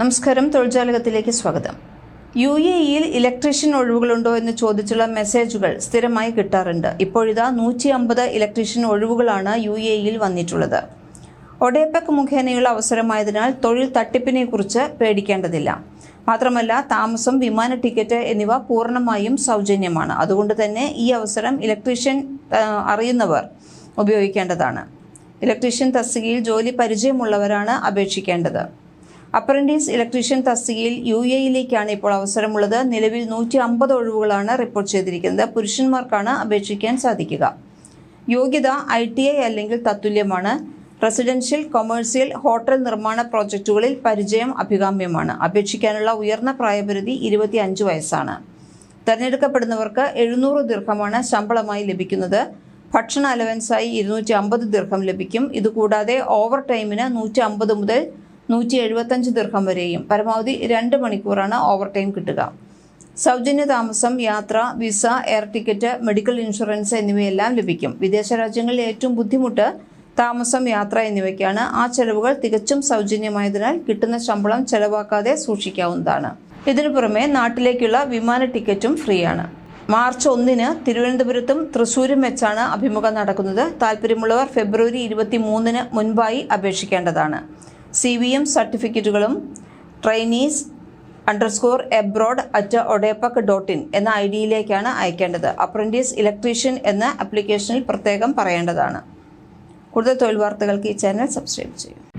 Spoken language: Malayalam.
നമസ്കാരം തൊഴിൽജാലകത്തിലേക്ക് സ്വാഗതം. യു എ ഇയിൽ ഇലക്ട്രീഷ്യൻ ഒഴിവുകളുണ്ടോ എന്ന് ചോദിച്ചുള്ള മെസ്സേജുകൾ സ്ഥിരമായി കിട്ടാറുണ്ട്. ഇപ്പോഴിതാ നൂറ്റി അമ്പത് ഇലക്ട്രീഷ്യൻ ഒഴിവുകളാണ് യു എ ഇയിൽ വന്നിട്ടുള്ളത്. ഒഡേപെക് മുഖേനയുള്ള അവസരമായതിനാൽ തൊഴിൽ തട്ടിപ്പിനെ കുറിച്ച് പേടിക്കേണ്ടതില്ല. മാത്രമല്ല താമസം വിമാന ടിക്കറ്റ് എന്നിവ പൂർണമായും സൗജന്യമാണ്. അതുകൊണ്ട് തന്നെ ഈ അവസരം ഇലക്ട്രീഷ്യൻ അറിയുന്നവർ ഉപയോഗിക്കേണ്ടതാണ്. ഇലക്ട്രീഷ്യൻ തസ്തികയിൽ ജോലി പരിചയമുള്ളവരാണ് അപേക്ഷിക്കേണ്ടത്. അപ്രന്റീസ് ഇലക്ട്രീഷ്യൻ തസ്തികയിൽ യു എയിലേക്കാണ് ഇപ്പോൾ അവസരമുള്ളത്. നിലവിൽ നൂറ്റി അമ്പത് ഒഴിവുകളാണ് റിപ്പോർട്ട് ചെയ്തിരിക്കുന്നത്. പുരുഷന്മാർക്കാണ് അപേക്ഷിക്കാൻ സാധിക്കുക. യോഗ്യത ഐ ടി ഐ അല്ലെങ്കിൽ തത്തുല്യമാണ്. റെസിഡൻഷ്യൽ കൊമേഴ്സ്യൽ ഹോട്ടൽ നിർമ്മാണ പ്രോജക്റ്റുകളിൽ പരിചയം അഭികാമ്യമാണ്. അപേക്ഷിക്കാനുള്ള ഉയർന്ന പ്രായപരിധി ഇരുപത്തി അഞ്ച് വയസ്സാണ്. തെരഞ്ഞെടുക്കപ്പെടുന്നവർക്ക് എഴുന്നൂറ് ദീർഘമാണ് ശമ്പളമായി ലഭിക്കുന്നത്. ഭക്ഷണ അലവൻസായി ഇരുന്നൂറ്റി അമ്പത് ദീർഘം ലഭിക്കും. ഇതുകൂടാതെ ഓവർ ടൈമിന് നൂറ്റി അമ്പത് മുതൽ നൂറ്റി എഴുപത്തഞ്ച് ദീർഘം വരെയും പരമാവധി രണ്ട് മണിക്കൂറാണ് ഓവർ ടൈം കിട്ടുക. സൗജന്യ താമസം യാത്ര visa air ticket medical insurance എന്നിവയെല്ലാം ലഭിക്കും. വിദേശ രാജ്യങ്ങളിൽ ഏറ്റവും ബുദ്ധിമുട്ട് താമസം യാത്ര എന്നിവയ്ക്കാണ്. ആ ചെലവുകൾ തികച്ചും സൗജന്യമായതിനാൽ കിട്ടുന്ന ശമ്പളം ചെലവാക്കാതെ സൂക്ഷിക്കാവുന്നതാണ്. ഇതിനു പുറമെ നാട്ടിലേക്കുള്ള വിമാന ടിക്കറ്റും ഫ്രീ ആണ് മാർച്ച് ഒന്നിന് തിരുവനന്തപുരത്തും തൃശൂരും വെച്ചാണ് അഭിമുഖം നടക്കുന്നത്. താല്പര്യമുള്ളവർ ഫെബ്രുവരി ഇരുപത്തി മൂന്നിന് മുൻപായി അപേക്ഷിക്കേണ്ടതാണ്. സി വി എം സർട്ടിഫിക്കറ്റുകളും trainees underscore abroad at ODEPC dot in എന്ന ഐ ഡിയിലേക്കാണ് അയക്കേണ്ടത്. അപ്രന്റീസ് ഇലക്ട്രീഷ്യൻ എന്ന ആപ്ലിക്കേഷനിൽ പ്രത്യേകം പറയേണ്ടതാണ്. കൂടുതൽ തൊഴിൽ വാർത്തകൾക്ക് ഈ ചാനൽ സബ്സ്ക്രൈബ് ചെയ്യും